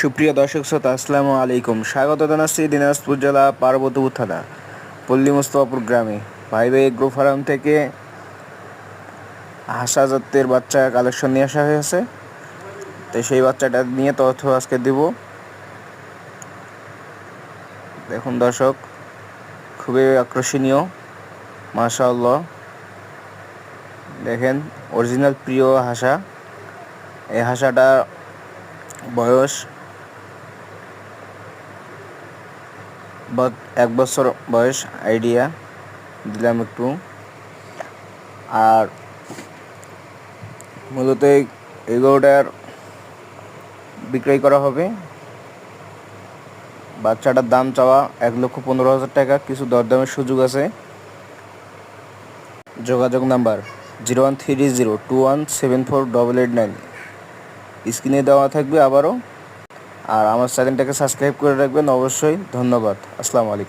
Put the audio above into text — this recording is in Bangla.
সুপ্রিয় দর্শক শ্রোতা, আসসালামু আলাইকুম। স্বাগত জানাচ্ছি দিনাজপুর জেলা পার্বতীপুর থানা, পল্লী মুস্তফাপুর গ্রামে। ভাই ভাই এগ্রো ফার্ম থেকে হাসা জাতের বাচ্চা কালেকশন নিয়ে আসা হয়েছে। তো সেই বাচ্চাটা নিয়ে তথ্য আজকে দিব। দেখুন দর্শক, খুবই আকর্ষণীয়, মাশাআল্লাহ। দেখেন, অরিজিনাল প্রিয় হাসা। এই হাসাটা বয়স বা এক বছর বয়স আইডিয়া দিলাম একটু। আর মূলত এই এগুলোটার বিক্রয় করা হবে। বাচ্চাটার দাম চাওয়া এক লক্ষ পনেরো হাজার টাকা, কিছু দরদামের সুযোগ আছে। যোগাযোগ number zero one three zero two one seven four double eight nine. স্ক্রিনে দেওয়া থাকবে আবারও। আর আমার চ্যানেলটাকে সাবস্ক্রাইব করে রাখবেন অবশ্যই। ধন্যবাদ। আসসালামু আলাইকুম।